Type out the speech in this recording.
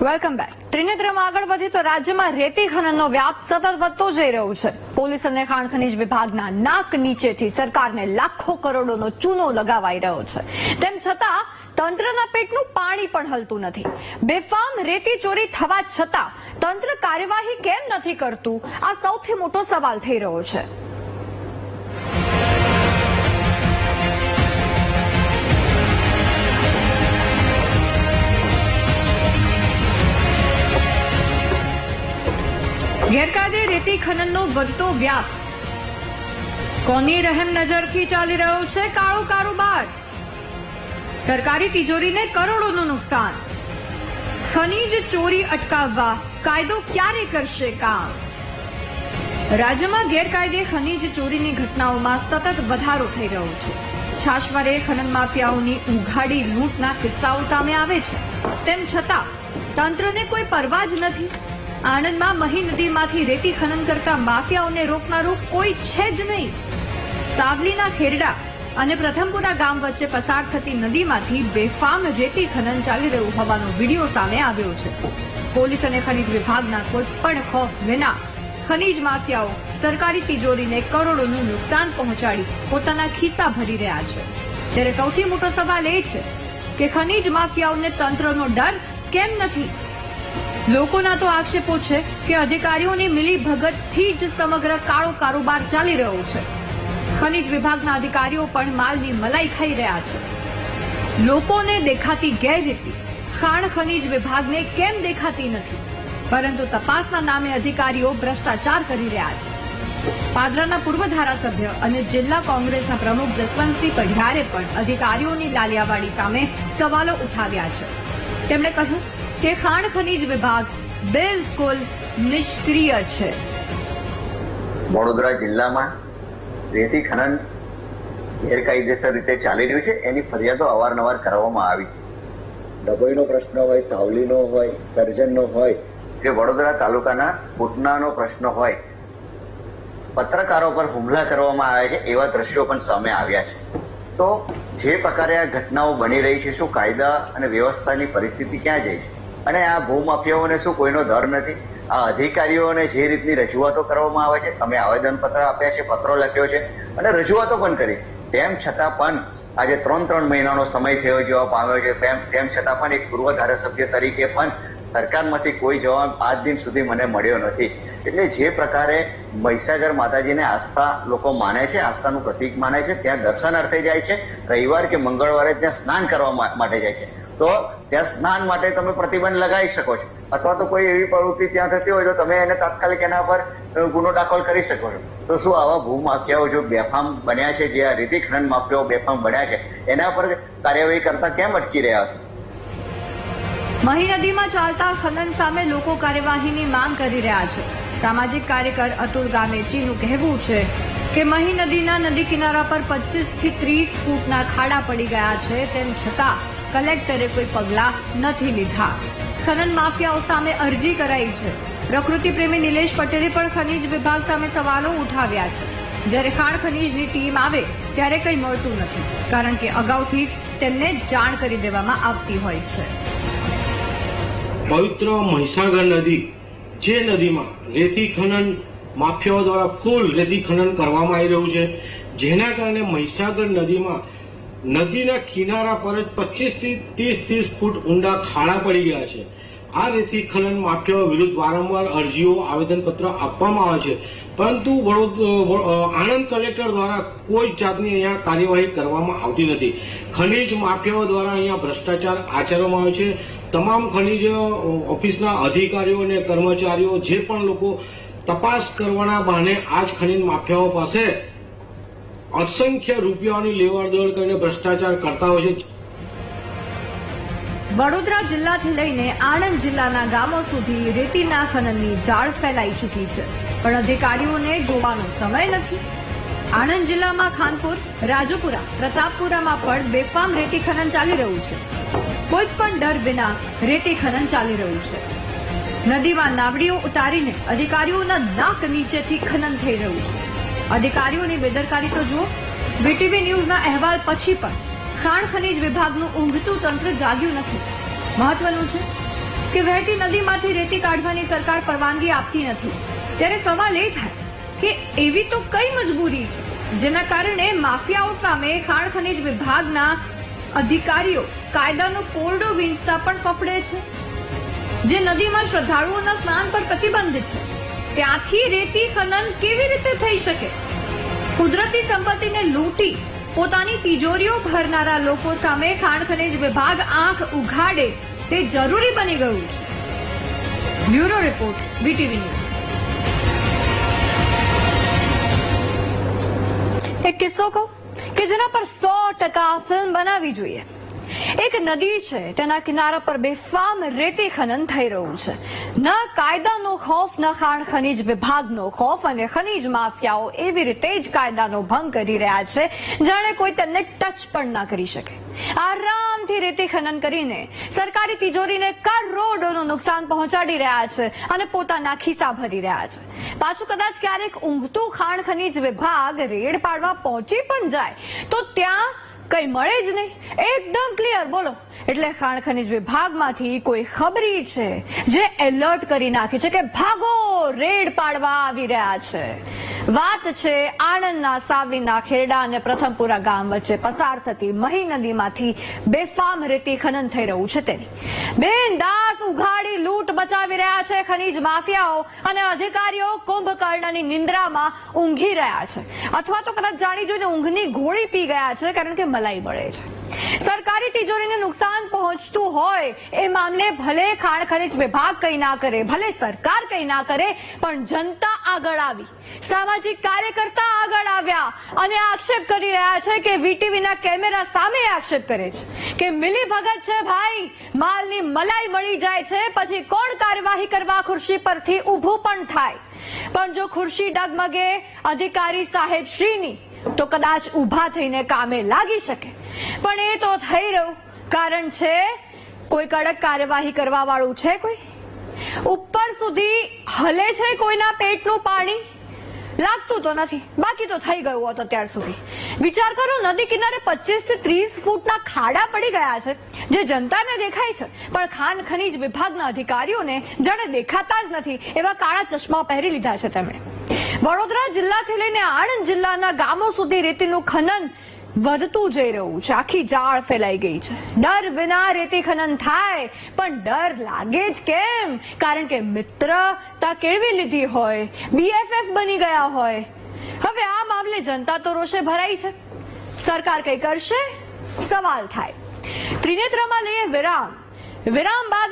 Welcome back ત્રિનેત્રમાં આગળ વધીએ તો રાજ્યમાં રેતી ખનનનો વ્યાપ સતત વધતો જઈ રહ્યો છે. પોલીસ અને ખાણ ખનીજ વિભાગના નાક નીચેથી સરકારને લાખો કરોડોનો ચૂનો લગાવાઈ રહ્યો છે. તેમ છતાં, તંત્રના પેટનું પાણી પણ હલતું નથી. બેફામ રેતી ચોરી થવા છતાં, તંત્ર કાર્યવાહી કેમ નથી કરતું? આ સૌથી મોટો સવાલ થઈ રહ્યો છે. ગેરકાયદે રેતી ખનનનો વધતો વ્યાપ. કોની રહેમ નજરથી ચાલી રહ્યો છે કાળો કારોબાર? સરકારી તિજોરીને કરોડોનું નુકસાન. ખનીજ ચોરી અટકાવવા કાયદો ક્યારે કરશે કામ? રાજ્યમાં ગેરકાયદે ખનીજ ચોરીની ઘટનાઓમાં સતત વધારો થઈ રહ્યો છે. છાશવારે ખનન માફિયાઓની ઉઘાડી લૂંટના કિસ્સાઓ સામે આવે છે. તેમ છતાં તંત્રને કોઈ પરવા જ નથી. આણંદમાં મહી નદીમાંથી રેતી ખનન કરતા માફિયાઓને રોકનારું કોઈ છે જ નહીં. સાવલીના ખેરડા અને પ્રથમપુરા ગામ વચ્ચે પસાર થતી નદીમાંથી બેફામ રેતી ખનન ચાલી રહ્યું હોવાનો વીડિયો સામે આવ્યો છે. પોલીસ અને ખનીજ વિભાગના કોઈ પણ ખોફ વિના ખનીજ માફિયાઓ સરકારી તિજોરીને કરોડોનું નુકસાન પહોંચાડી પોતાના ખિસ્સા ભરી રહ્યા છે. ત્યારે સૌથી મોટો સવાલ એ છે કે ખનીજ માફિયાઓને તંત્રનો ડર કેમ નથી? લોકોના તો આક્ષેપો છે કે અધિકારીઓની મિલી ભગતથી જ સમગ્ર કાળો કારોબાર ચાલી રહ્યો છે. ખનીજ વિભાગના અધિકારીઓ પણ માલની મલાઈ ખાઈ રહ્યા છે. લોકોને દેખાતી ગેરરીતિ, ખાણ ખનીજ વિભાગને કેમ દેખાતી નથી? પરંતુ તપાસના નામે અધિકારીઓ ભ્રષ્ટાચાર કરી રહ્યા છે. પાદરાના પૂર્વ ધારાસભ્ય અને જિલ્લા કોંગ્રેસના પ્રમુખ જસવંતસિંહ પઢિયારે પણ અધિકારીઓની લાલિયાવાડી સામે સવાલો ઉઠાવ્યા છે. તેમણે કહ્યું કે ખાણ ખનીજ વિભાગ બિલકુલ નિષ્ક્રિય છે. વડોદરા જિલ્લામાં રેતી ખનન ગેરકાયદેસર રીતે ચાલી રહ્યું છે. એની ફરિયાદો અવારનવાર કરવામાં આવી છે. ડભોઈનો પ્રશ્ન હોય સાવલીનો હોય કરજણનો હોય. કે વડોદરા તાલુકાના પુટનાનો પ્રશ્ન હોય. પત્રકારો પર હુમલા કરવામાં આવે છે એવા દ્રશ્યો પણ સામે આવ્યા છે. તો જે પ્રકારે આ ઘટનાઓ બની રહી છે શું કાયદા અને વ્યવસ્થાની પરિસ્થિતિ ક્યાં જાય છે? અને આ ભૂમાફિયાઓને શું, કોઈનો ડર નથી? આ અધિકારીઓને જે રીતની રજૂઆતો કરવામાં આવે છે અમે આવેદનપત્ર આપ્યા છે, પત્રો લખ્યો છે, અને રજૂઆતો પણ કરી તેમ છતાં પણ આજે ત્રણ ત્રણ મહિનાનો સમય થયો જેવા પામ્યો છે, તેમ તેમ છતાં પણ એક પૂર્વ ધારાસભ્ય તરીકે પણ સરકારમાંથી કોઈ જવાબ આજ દિન સુધી મને મળ્યો નથી. એટલે જે પ્રકારે મહીસાગર માતાજીને આસ્થા લોકો માને છે, આસ્થાનું પ્રતીક માને છે, ત્યાં દર્શનાર્થે જાય છે, રવિવાર કે મંગળવારે ત્યાં સ્નાન કરવા માટે જાય છે. તો ત્યાં સ્નાન માટે તમે પ્રતિબંધ લગાવી શકો છો. અથવા તો કોઈ એવી પ્રવૃત્તિ ત્યાં થતી હોય તો તમે એને તાત્કાલિક એના પર ગુનો દાખલ કરી શકો છો. તો શું આવા ભૂમાફિયાઓ જો બેફામ બન્યા છે, જે આ રીતિ ખનન માફિયાઓ બેફામ બન્યા છે, એના પર કાર્યવાહી કરતા કેમ અટકી રહ્યા છે? મહી નદીમાં ચાલતા ખનન સામે લોકો કાર્યવાહીની માંગ કરી રહ્યા છે. સામાજિક કાર્યકર અતુલ ગામેચીનું કહેવું છે કે મહી નદીના નદી કિનારા પર પચીસથી ત્રીસ ફૂટના ખાડા પડી ગયા છે, તેમ છતાં કલેક્ટરે કોઈ પગલાં નથી લીધા. ખનન માફિયાઓ સામે અરજી કરાઈ છે. પ્રકૃતિ પ્રેમી નિલેશ પટેલે પણ ખનીજ વિભાગ સામે સવાલો ઉઠાવ્યા છે. જ્યારે ખાણ ખનીજની ટીમ આવે, ત્યારે કંઈ મળતું નથી, કારણ કે અગાઉથી જ તેમને જાણ કરી દેવામાં આવતી હોય છે. પવિત્ર મહીસાગર નદી, જે નદીમાં રેતી ખનન માફિયાઓ દ્વારા ફૂલ રેતી ખનન કરવામાં આવી રહ્યું છે, જેના કારણે મહીસાગર નદીમાં નદીના કિનારા પર જ પચીસથી ત્રીસ ત્રીસ ફૂટ ઊંડા ખાડા પડી ગયા છે. આ રેતી ખનન માફિયાઓ વિરુદ્ધ વારંવાર અરજીઓ, આવેદનપત્ર આપવામાં આવે છે. પરંતુ આણંદ કલેક્ટર દ્વારા કોઈ જાતની અહીંયા કાર્યવાહી કરવામાં આવતી નથી. ખનીજ માફિયાઓ દ્વારા અહીંયા ભ્રષ્ટાચાર આચરવામાં આવે છે. તમામ ખનીજ ઓફિસના અધિકારીઓ અને કર્મચારીઓ, જે પણ લોકો તપાસ કરવાના બહાને આ જ ખનીજ માફિયાઓ પાસે અસંખ્ય રૂપિયાની લેવડ દેવડ કરીને ભ્રષ્ટાચાર કરતા હોય છે. વડોદરા જિલ્લાથી લઈને આણંદ જિલ્લાના ગામો સુધી રેતીના ખનનની જાળ ફેલાઈ ચૂકી છે. પણ અધિકારીઓને જોવાનો સમય નથી. આણંદ જિલ્લામાં ખાનપુર, રાજુપુરા, પ્રતાપપુરામાં પણ બેફામ રેતી ખનન ચાલી રહ્યું છે. કોઈ પણ ડર વિના રેતી ખનન ચાલી રહ્યું છે. નદીમાં નાવડીઓ ઉતારીને અધિકારીઓના નાક નીચેથી ખનન થઈ રહ્યું છે. અધિકારીઓની બેદરકારી તો જુઓ. વીટીવી ન્યૂઝના અહેવાલ પછી પણ ખાણ ખનીજ વિભાગનું ઊંઘતું તંત્ર જાગ્યું નથી. મહત્વનું છે કે વહેતી નદીમાંથી રેતી કાઢવાની સરકાર પરવાનગી આપતી નથી. ત્યારે સવાલ એ થાય કે એવી તો કઈ મજબૂરી છે જેના કારણે માફિયાઓ સામે ખાણ ખનીજ વિભાગના અધિકારીઓ કાયદાનો કોરડો વીંચતા પણ ફફડે છે. જે નદીમાં શ્રદ્ધાળુઓના સ્નાન પર પ્રતિબંધિત છે. ત્યાંથી રેતી ખનન કેવી રીતે થઈ શકે? કુદરતી સંપત્તિને લૂંટી પોતાની તિજોરીઓ ભરનારા લોકો સામે ખાણ ખનીજ વિભાગ આંખ ઉઘાડે તે જરૂરી બની ગયું છે. Bureau report, VTV news. એક કિસ્સો કહું કે જેના પર સો ટકા ફિલ્મ બનાવવી જોઈએ. એક નદી છે, તેના કિનારા પર બેફામ રેતી ખનન થઈ રહ્યું છે. ન કાયદાનો ખોફ, ન ખાણ ખનીજ વિભાગનો ખોફ અને ખનીજ માફિયાઓ એવી રીતે જ કાયદાનો ભંગ કરી રહ્યા છે, જાણે કોઈ તેમને ટચ પણ ના કરી શકે. આરામથી રેતી ખનન કરીને સરકારી તિજોરીને કરોડોનું નુકસાન પહોંચાડી રહ્યા છે અને પોતાના ખિસ્સા ભરી રહ્યા છે. પાછું કદાચ ક્યારેક ઊંઘતું ખાણ ખનીજ વિભાગ રેડ પાડવા પહોંચી પણ જાય, તો ત્યાં કઈ મળે જ નહીં. એકદમ ક્લિયર બોલો. એટલે ખાણ ખનીજ વિભાગમાંથી કોઈ ખબરી છે જે એલર્ટ કરી નાખી છે કે ભાગો, રેડ પાડવા આવી રહ્યા છે. વાત છે આણંદના સાવલીના ખેરડા અને પ્રથમપુરા ગામ વચ્ચે પસાર થતી મહી નદીમાંથી બેફામ રેતી ખનન થઈ રહ્યું છે તેની. બેન, દાસ મચાવી રહ્યા છે ખનીજ માફિયાઓ અને અધિકારીઓ કુંભકર્ણની નિંદ્રામાં ઊંઘી રહ્યા છે. અથવા તો કદાચ જાણી જોઈને ઊંઘની ગોળી પી ગયા છે કારણ કે મલાઈ મળે છે. સરકારી તિજોરીને નુકસાન પહોંચતું હોય એ મામલે ભલે ખાણ ખનીજ વિભાગ કઈ ના કરે, ભલે સરકાર કઈ ના કરે, પણ જનતા આગળ આવી. સામાજિક કાર્યકર્તા આગળ આવ્યા અને આક્ષેપ કરી રહ્યા છે કે વીટીવીના કેમેરા સામે આક્ષેપ કરે છે કે મિલી ભગત છે ભાઈ, માલની મલાઈ મળી જાય છે, પછી કોણ કાર્યવાહી કરવા ખુરશી પરથી ઊભું પણ થાય? પણ જો ખુરશી ડગમગે અધિકારી સાહેબ શ્રીની, તો કદાચ ઊભા થઈને કામે લાગી શકે. પણ એ તો થઈ રહ્યું. કારણ છે, કોઈ કડક કાર્યવાહી કરવા વાળું છે કોઈ? ઉપર સુધી હલે છે કોઈના પેટનું પાણી? લાગતું તો નથી. બાકી તો થઈ ગયું હોત અત્યાર સુધી. વિચાર કરો, નદી કિનારે પચીસથી ત્રીસ ફૂટના ખાડા પડી ગયા છે, જે જનતાને દેખાય છે. પણ ખાન ખનીજ વિભાગના અધિકારીઓને જાણે દેખાતા જ નથી, એવા કાળા ચશ્મા પહેરી લીધા છે તેમણે. વડોદરા જિલ્લાથી લઈને આણંદ જિલ્લાના ગામો સુધી રેતીનું ખનન વધતું જઈ રહ્યું છે. આખી જાળ ફેલાઈ ગઈ છે. ડર વિના રેતી ખનન થાય, પણ ડર લાગે જ કેમ? કારણ કે મિત્રતા કેળવી લીધી હોય બીએફએફ બની ગયા હોય. હવે આ મામલે જનતા તો રોષે ભરાઈ છે. સરકાર કઈ કરશે? સવાલ થાય. ત્રિનેત્રમાં લઈએ વિરામ. વિરામ બાદ